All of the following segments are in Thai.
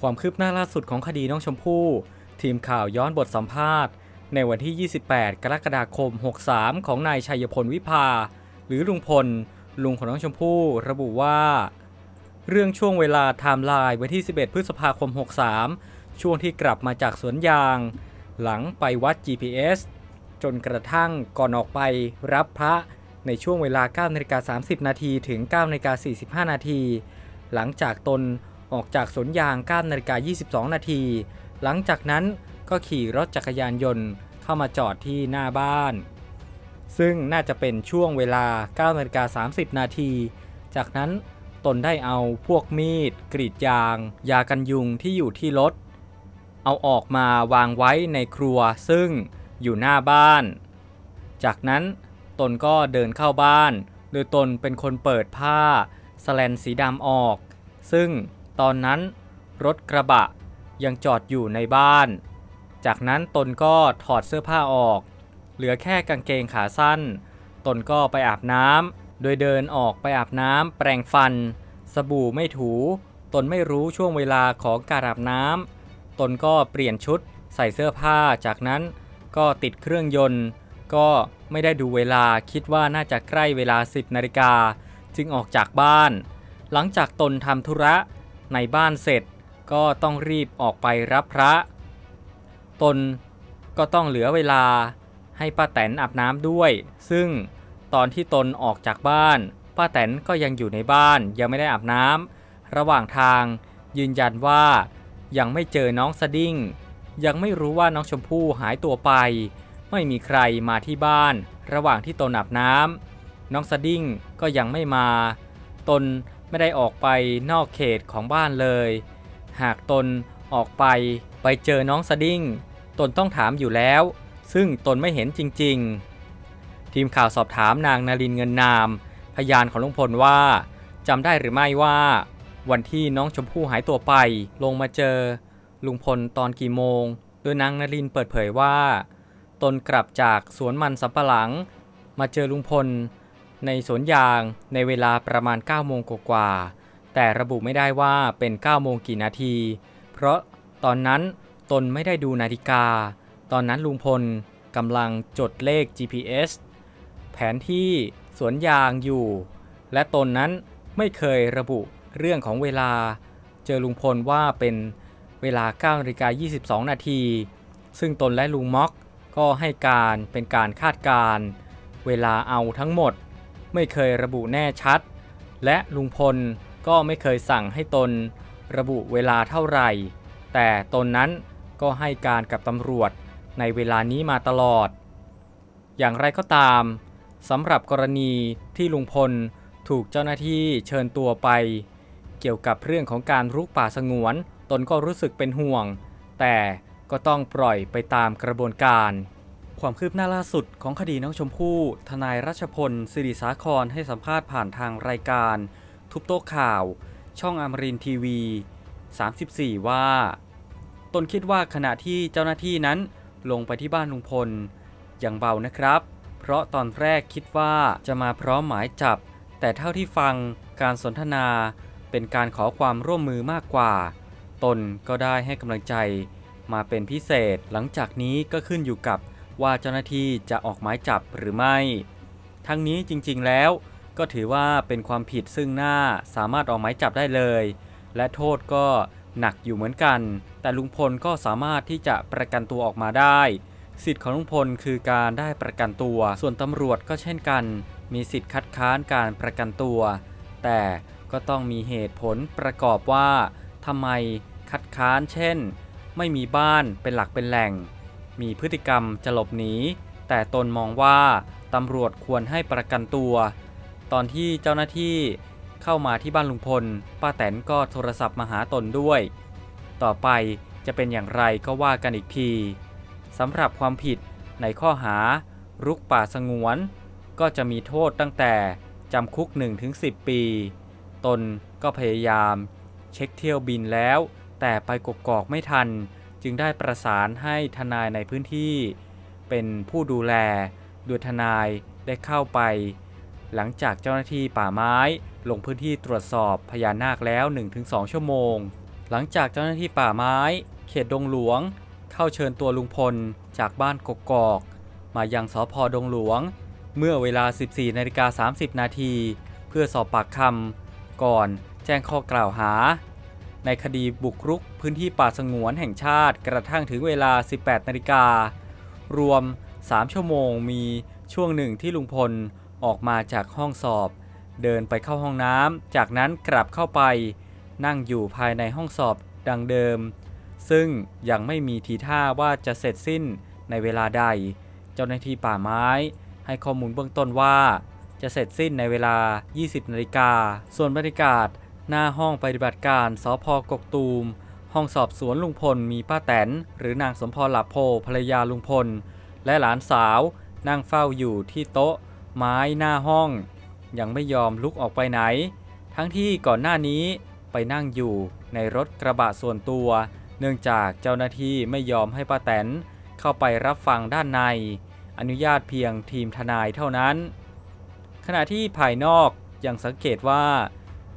ความคืบหน้าล่าสุดของคดีน้องชมพู่ ทีมข่าวย้อนบทสัมภาษณ์ ในวันที่ 28 กรกฎาคม 63 ของนายชัยพลวิภา หรือลุงพล ลุงของน้องชมพู่ระบุว่า เรื่องช่วงเวลาไทม์ไลน์วันที่ 11 พฤษภาคม 63 ช่วงที่กลับมาจากสวนยาง หลังไปวัด GPS จนกระทั่งก่อนออกไปรับพระในช่วงเวลา9นาฬิกา30 นาทีถึง9นาฬิกา45 นาที หลังจากตน ออกจากสวนยาง9นาฬิกา22 นาที หลังจากนั้นก็ขี่รถจักรยานยนต์เข้ามาจอดที่หน้าบ้าน ซึ่งน่าจะเป็นช่วงเวลา9นาฬิกา30 นาที จากนั้นตนได้เอาพวกมีด กรีดยาง ยากันยุงที่อยู่ที่รถ เอาออกมาวางไว้ในครัวซึ่งอยู่หน้าบ้าน จากนั้นตนก็เดินเข้าบ้าน โดยตนเป็นคนเปิดผ้าสแลนสีดำออก ซึ่ง ตอนนั้นรถกระบะยังจอดอยู่ในบ้าน จากนั้นตนก็ถอดเสื้อผ้าออก เหลือแค่กางเกงขาสั้น ตนก็ไปอาบน้ำโดยเดินออกไปอาบน้ำแปรงฟัน สบู่ไม่ถู ตนไม่รู้ช่วงเวลาของการอาบน้ำตนก็เปลี่ยนชุดใส่เสื้อผ้า จากนั้นก็ติดเครื่องยนต์ ก็ไม่ได้ดูเวลาคิดว่าน่าจะใกล้เวลา 10นาฬิกาจึงออกจากบ้าน หลังจากตนทำธุระ ในบ้านเสร็จก็ต้องรีบออกไปรับพระ ตนก็ต้องเหลือเวลาให้ป้าแตนอาบน้ำด้วย ซึ่งตอนที่ตนออกจากบ้าน ป้าแตนก็ยังอยู่ในบ้านยังไม่ได้อาบน้ำระหว่างทางยืนยันว่ายังไม่เจอน้องสดิ้ง ยังไม่รู้ว่าน้องชมพู่หายตัวไป ไม่มีใครมาที่บ้าน ระหว่างที่ตนอาบน้ำน้องสดิ้งก็ยังไม่มา ตน ไม่ได้ออกไปนอกเขตของบ้านเลย หากตนออกไปไปเจอน้องสดิ้ง ตนต้องถามอยู่แล้ว ซึ่งตนไม่เห็นจริง ๆ ทีมข่าวสอบถามนางนารินเงินนาม พยานของลุงพลว่าจำได้หรือไม่ว่า วันที่น้องชมพู่หายตัวไป ลงมาเจอ ลุงพลตอนกี่โมง โดยนางนารินเปิดเผยว่า ตนกลับจากสวนมันสำปะหลัง มาเจอลุงพล ในสวนยางในเวลาประมาณ 9 โมงกว่าแต่ระบุไม่ได้ว่าเป็น 9 โมงกี่นาที เพราะตอนนั้นตนไม่ได้ดูนาฬิกา ตอนนั้นลุงพลกำลังจดเลข GPS แผนที่สวนยางอยู่ และตนนั้นไม่เคยระบุเรื่องของเวลา เจอลุงพลว่าเป็นเวลา9นาฬิกา22 นาที ซึ่งตนและลุงม็อกก็ให้การเป็นการคาดการ เวลาเอาทั้งหมด ไม่เคยระบุแน่ชัด และลุงพลก็ไม่เคยสั่งให้ตนระบุเวลาเท่าไหร่ แต่ตนนั้นก็ให้การกับตำรวจในเวลานี้มาตลอด อย่างไรก็ตามสำหรับกรณีที่ลุงพลถูกเจ้าหน้าที่เชิญตัวไป เกี่ยวกับเรื่องของการรุกป่าสงวน ตนก็รู้สึกเป็นห่วง แต่ก็ต้องปล่อยไปตามกระบวนการ ความคืบหน้าล่าสุดของคดีน้องชมพู่ ทนายรัชพลสิริสาครให้สัมภาษณ์ผ่านทางรายการ ทุบโต๊ะข่าว ช่องอมรินทีวี 34 ว่า ตนคิดว่าขณะที่เจ้าหน้าที่นั้นลงไปที่บ้านลุงพล อย่างเบานะครับ เพราะตอนแรกคิดว่าจะมาพร้อมหมายจับ แต่เท่าที่ฟังการสนทนาเป็นการขอความร่วมมือมากกว่า ตนก็ได้ให้กำลังใจมาเป็นพิเศษหลังจากนี้ก็ขึ้นอยู่กับ ว่าเจ้าหน้าที่จะออกหมายจับหรือไม่ ทั้งนี้จริงๆแล้ว ก็ถือว่าเป็นความผิดซึ่งหน้าสามารถออกหมายจับได้เลย และโทษก็หนักอยู่เหมือนกัน แต่ลุงพลก็สามารถที่จะประกันตัวออกมาได้ สิทธิ์ของลุงพลคือการได้ประกันตัว ส่วนตำรวจก็เช่นกัน มีสิทธิ์คัดค้านการประกันตัว แต่ก็ต้องมีเหตุผลประกอบว่าทำไมคัดค้านเช่น ไม่มีบ้านเป็นหลักเป็นแหล่ง มีพฤติกรรมจะหลบหนีแต่ตนมองว่าตำรวจควรให้ประกันตัว ตอนที่เจ้าหน้าที่เข้ามาที่บ้านลุงพล ป้าแตนก็โทรศัพท์มาหาตนด้วย ต่อไปจะเป็นอย่างไรก็ว่ากันอีกทีสำหรับความผิดในข้อหา รุกป่าสงวน ก็จะมีโทษตั้งแต่จำคุก 1-10 ปี ตนก็พยายาม เช็คเที่ยวบินแล้ว แต่ไปกกอกไม่ทัน จึงได้ประสานให้ทนายในพื้นที่ เป็นผู้ดูแล โดยทนายได้เข้าไป หลังจากเจ้าหน้าที่ป่าไม้ลงพื้นที่ตรวจสอบพญานาคแล้ว 1-2 ชั่วโมง หลังจากเจ้าหน้าที่ป่าไม้ เขตดงหลวง เข้าเชิญตัวลุงพลจากบ้านกกอก มายังสพดงหลวง เมื่อเวลา 14นาฬิกา30 นาที เพื่อสอบปากคำก่อนแจ้งข้อกล่าวหา ในคดีบุกรุกพื้นที่ป่าสงวนแห่งชาติกระทั่งถึงเวลา 18 นาฬิกา รวม 3 ชั่วโมงมีช่วงหนึ่งที่ลุงพลออกมาจากห้องสอบ เดินไปเข้าห้องน้ำ จากนั้นกลับเข้าไป นั่งอยู่ภายในห้องสอบดังเดิม ซึ่งยังไม่มีทีท่าว่าจะเสร็จสิ้นในเวลาใด เจ้าหน้าที่ป่าไม้ ให้ข้อมูลเบื้องต้นว่า จะเสร็จสิ้นในเวลา 20 นาฬิกา ส่วนบรรยากาศ หน้าห้องปฏิบัติการสพกกตูม ห้องสอบสวนลุงพลมีป้าแตน หรือนางสมพรหลับโพภรรยาลุงพล และหลานสาวนั่งเฝ้าอยู่ที่โต๊ะ ไม้หน้าห้อง ยังไม่ยอมลุกออกไปไหน ทั้งที่ก่อนหน้านี้ไปนั่งอยู่ในรถกระบะส่วนตัว เนื่องจากเจ้าหน้าที่ไม่ยอมให้ป้าแตนเข้าไปรับฟังด้านใน อนุญาตเพียงทีมทนายเท่านั้น ขณะที่ภายนอกยังสังเกตว่า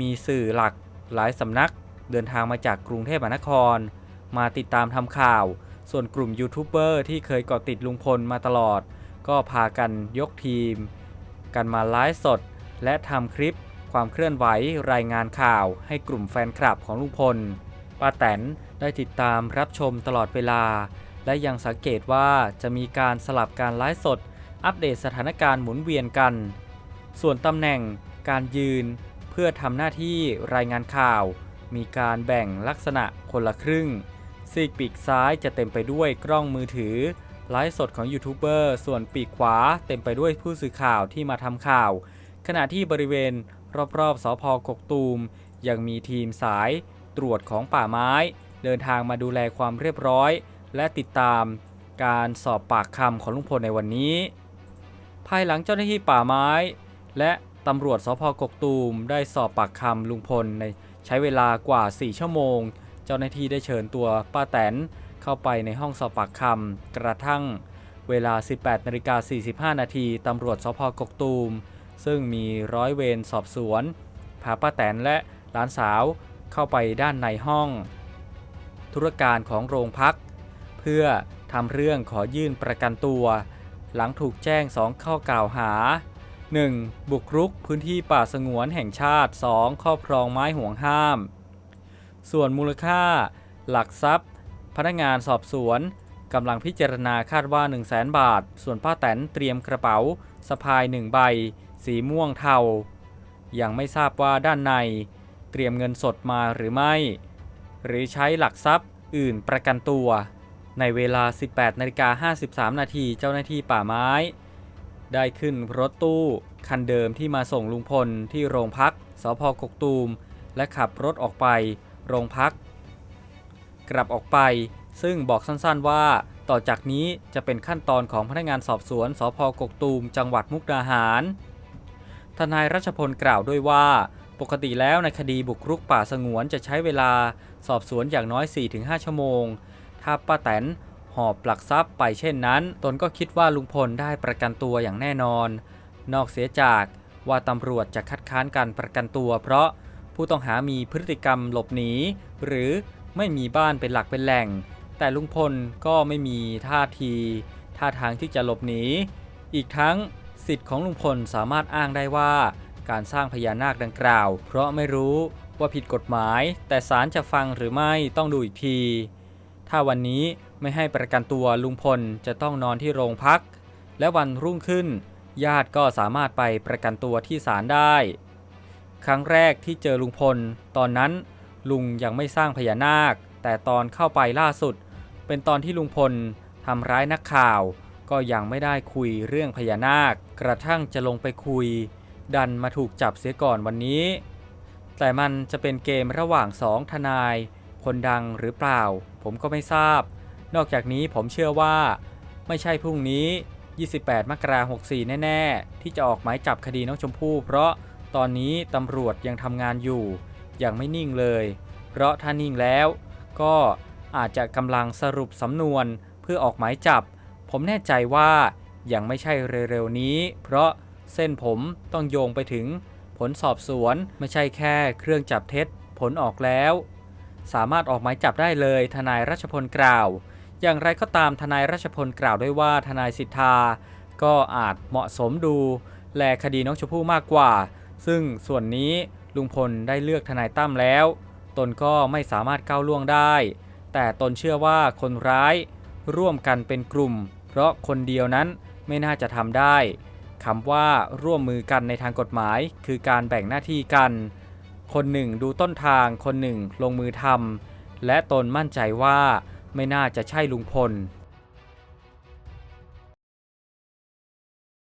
มีสื่อหลักหลายสำนัก เดินทางมาจากกรุงเทพมหานคร มาติดตามทำข่าว ส่วนกลุ่มยูทูบเบอร์ที่เคยเกาะติดลุงพลมาตลอด ก็พากันยกทีม กันมาไลฟ์สด และทำคลิปความเคลื่อนไหวรายงานข่าวให้กลุ่มแฟนคลับของลุงพลป้าแตนได้ติดตามรับชมตลอดเวลา และยังสังเกตว่าจะมีการสลับการไลฟ์สด อัปเดตสถานการณ์หมุนเวียนกัน ส่วนตำแหน่ง การยืน พื่อทำหน้าที่รายงานข่าว มีการแบ่งลักษณะคนละครึ่ง ซีกปีกซ้ายจะเต็มไปด้วยกล้องมือถือ ไลฟ์สดของยูทูบเบอร์ ส่วนปีกขวาเต็มไปด้วยผู้สื่อข่าวที่มาทำข่าว ขณะที่บริเวณรอบๆสพกกตูม ยังมีทีมสายตรวจของป่าไม้ เดินทางมาดูแลความเรียบร้อย และติดตามการสอบปากคำของลุงพลในวันนี้ ภายหลังเจ้าหน้าที่ป่าไม้ และ ตำรวจสพกกตูมได้สอบปากคำลุงพลในใช้เวลากว่า 4 ชั่วโมง เจ้าหน้าที่ได้เชิญตัวป้าแตนเข้าไปในห้องสอบปากคำกระทั่งเวลา 18นาฬิกา45 นาทีตำรวจสพกกตูม ซึ่งมีร้อยเวรสอบสวนพาป้าแตนและหลานสาวเข้าไปด้านในห้อง ธุรการของโรงพัก เพื่อทำเรื่องขอยื่นประกันตัว หลังถูกแจ้ง2ข้อกล่าวหา 1. บุกรุกพื้นที่ป่าสงวนแห่งชาติ 2. ครอบครองไม้ห่วงห้าม ส่วนมูลค่า หลักทรัพย์ พนักงานสอบสวนกำลังพิจารณาคาดว่า 1 0 0 0 0แบาท ส่วนป้าแตนเตรียมกระเป๋าสะพาย1ใบ สีม่วงเทา ยังไม่ทราบว่าด้านใน เตรียมเงินสดมาหรือไม่ หรือใช้หลักทรัพย์อื่นประกันตัว ในเวลา 18นาฬิกา53นาทีเจ้าหน้าที่ป่าไม้ ได้ขึ้นรถตู้ คันเดิมที่มาส่งลุงพลที่โรงพักสพกกตูม และขับรถออกไป โรงพัก กลับออกไป ซึ่งบอกสั้นๆว่า ต่อจากนี้จะเป็นขั้นตอนของพนักงานสอบสวนสพกกตูม จังหวัดมุกดาหาร ทนายรัชพลกล่าวด้วยว่า ปกติแล้วในคดีบุกรุกป่าสงวนจะใช้เวลา สอบสวนอย่างน้อย 4-5 ชั่วโมง ถ้าป้าแตน หอบหลักทรัพย์ไปเช่นนั้น ตนก็คิดว่าลุงพลได้ประกันตัวอย่างแน่นอน นอกเสียจากว่าตำรวจจะคัดค้านการประกันตัว เพราะผู้ต้องหามีพฤติกรรมหลบหนี หรือไม่มีบ้านเป็นหลักเป็นแหล่ง แต่ลุงพลก็ไม่มีท่าที ท่าทางที่จะหลบหนี อีกทั้งสิทธิ์ของลุงพลสามารถอ้างได้ว่า การสร้างพญานาคดังกล่าว เพราะไม่รู้ว่าผิดกฎหมาย แต่ศาลจะฟังหรือไม่ต้องดูอีกที ถ้าวันนี้ ไม่ให้ประกันตัวลุงพลจะต้องนอนที่โรงพัก และวันรุ่งขึ้น ญาติก็สามารถไปประกันตัวที่ศาลได้ ครั้งแรกที่เจอลุงพล ตอนนั้นลุงยังไม่สร้างพญานาค แต่ตอนเข้าไปล่าสุด เป็นตอนที่ลุงพลทำร้ายนักข่าว ก็ยังไม่ได้คุยเรื่องพญานาค กระทั่งจะลงไปคุย ดันมาถูกจับเสียก่อนวันนี้ แต่มันจะเป็นเกมระหว่างสองทนาย คนดังหรือเปล่า ผมก็ไม่ทราบ นอกจากนี้ผมเชื่อว่า ไม่ใช่พรุ่งนี้ 28 มกราคม 64 แน่ ๆ ที่จะออกหมายจับคดีน้องชมพู่ เพราะตอนนี้ตำรวจยังทำงานอยู่ยังไม่นิ่งเลย เพราะถ้านิ่งแล้ว ก็อาจจะกำลังสรุปสำนวนเพื่อออกหมายจับ ผมแน่ใจว่ายังไม่ใช่เร็วๆนี้ เพราะเส้นผมต้องโยงไปถึง ผลสอบสวนไม่ใช่แค่เครื่องจับเท็จผลออกแล้ว สามารถออกหมายจับได้เลยทนายรัชพลกล่าว อย่างไรก็ตามทนายรัชพลกล่าวด้วยว่าทนายสิทธา ก็อาจเหมาะสมดูแลคดีน้องชมพู่มากกว่า ซึ่งส่วนนี้ลุงพลได้เลือกทนายตั้มแล้ว ตนก็ไม่สามารถก้าวล่วงได้ แต่ตนเชื่อว่าคนร้ายร่วมกันเป็นกลุ่ม เพราะคนเดียวนั้นไม่น่าจะทำได้คำว่าร่วมมือกันในทางกฎหมาย คือการแบ่งหน้าที่กัน คนหนึ่งดูต้นทาง คนหนึ่งลงมือทำและตนมั่นใจว่า ไม่น่าจะใช่ลุงพล